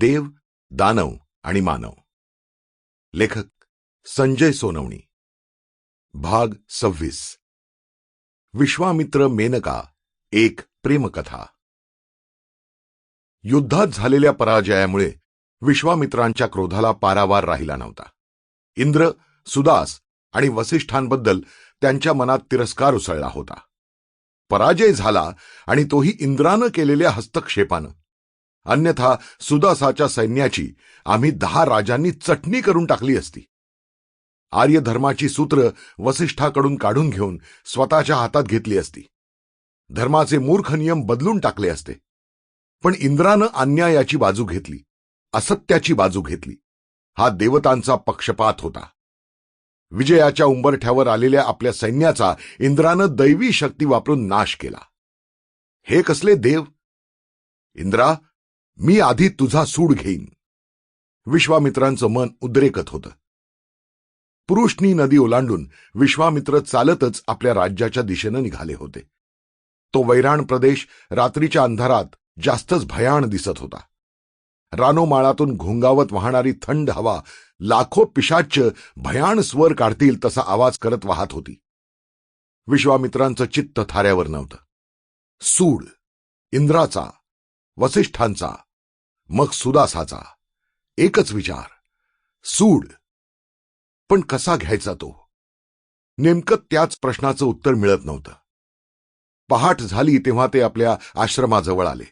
देव दानव आणि मानव. लेखक संजय सोनवणी. भाग सव्वीस. विश्वामित्र मेनका एक प्रेमकथा. युद्धात झालेल्या पराजयामुळे विश्वामित्रांच्या क्रोधाला पारावार राहिला नव्हता. इंद्र सुदास आणि वसिष्ठांबद्दल त्यांच्या मनात तिरस्कार उसळला होता. पराजय झाला आणि तोही इंद्रानं केलेल्या हस्तक्षेपानं. अन्यथा सुदासाच्या सैन्याची आम्ही दहा राजांनी चटणी करून टाकली असती. आर्य धर्माची सूत्र वसिष्ठाकडून काढून घेऊन स्वतःच्या हातात घेतली असती. धर्माचे मूर्ख नियम बदलून टाकले असते. पण इंद्रानं अन्यायाची बाजू घेतली असत्याची बाजू घेतली. हा देवतांचा पक्षपात होता. विजयाच्या उंबरठ्यावर आलेल्या आपल्या सैन्याचा इंद्रानं दैवी शक्ती वापरून नाश केला. हे कसले देव? इंद्रा मी आधी तुझा सूड घेईन. विश्वामित्रांचं मन उद्रेकत होतं. पुरुषनी नदी ओलांडून विश्वामित्र चालतच आपल्या राज्याच्या दिशेनं निघाले होते. तो वैराण प्रदेश रात्रीच्या अंधारात जास्तच भयाण दिसत होता. रानोमाळातून घोंगावत वाहणारी थंड हवा लाखो पिशाच भयाण स्वर काढतील तसा आवाज करत वाहत होती. विश्वामित्रांचं चित्त थाऱ्यावर नव्हतं. सूड इंद्राचा वसिष्ठांचा मग सुदासाचा. एकच विचार. सूड. पण कसा घ्यायचा तो? नेमकं त्याच प्रश्नाचं उत्तर मिळत नव्हतं. पहाट झाली तेव्हा ते आपल्या आश्रमाजवळ आले.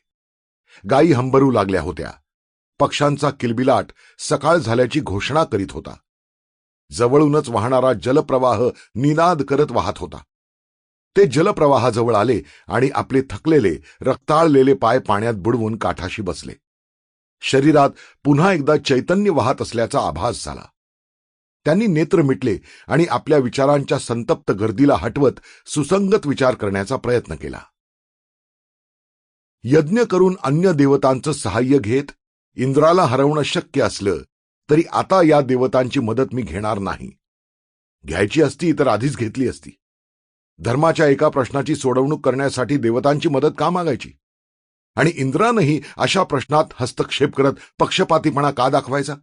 गायी हंबरू लागल्या होत्या. पक्ष्यांचा किलबिलाट सकाळ झाल्याची घोषणा करीत होता. जवळूनच वाहणारा जलप्रवाह निनाद करत वाहत होता. ते जलप्रवाहाजवळ आले आणि आपले थकलेले रक्ताळलेले पाय पाण्यात बुडवून काठाशी बसले. शरीरात पुन्हा एकदा चैतन्य वाहत असल्याचा आभास झाला. त्यांनी नेत्र मिटले आणि आपल्या विचारांच्या संतप्त गर्दीला हटवत सुसंगत विचार करण्याचा प्रयत्न केला. यज्ञ करून अन्य देवतांचं सहाय्य घेत इंद्राला हरवणं शक्य असलं तरी आता या देवतांची मदत मी घेणार नाही. घ्यायची असती तर आधीच घेतली असती. धर्माच्या एका प्रश्नाची सोडवणूक करण्यासाठी देवतांची मदत का मागायची? आणि इंद्रानंही अशा प्रश्नात हस्तक्षेप करत पक्षपातीपणा का दाखवायचा?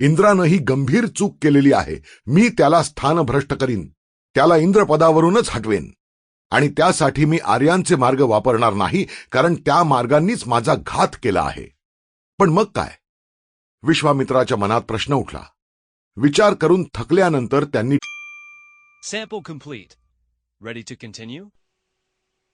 इंद्रानं ही गंभीर चूक केलेली आहे. मी त्याला स्थानभ्रष्ट करीन. त्याला इंद्रपदावरूनच हटवेन. आणि त्यासाठी मी आर्यांचे मार्ग वापरणार नाही कारण त्या मार्गांनीच माझा घात केला आहे. पण मग काय? विश्वामित्राच्या मनात प्रश्न उठला. विचार करून थकल्यानंतर त्यांनी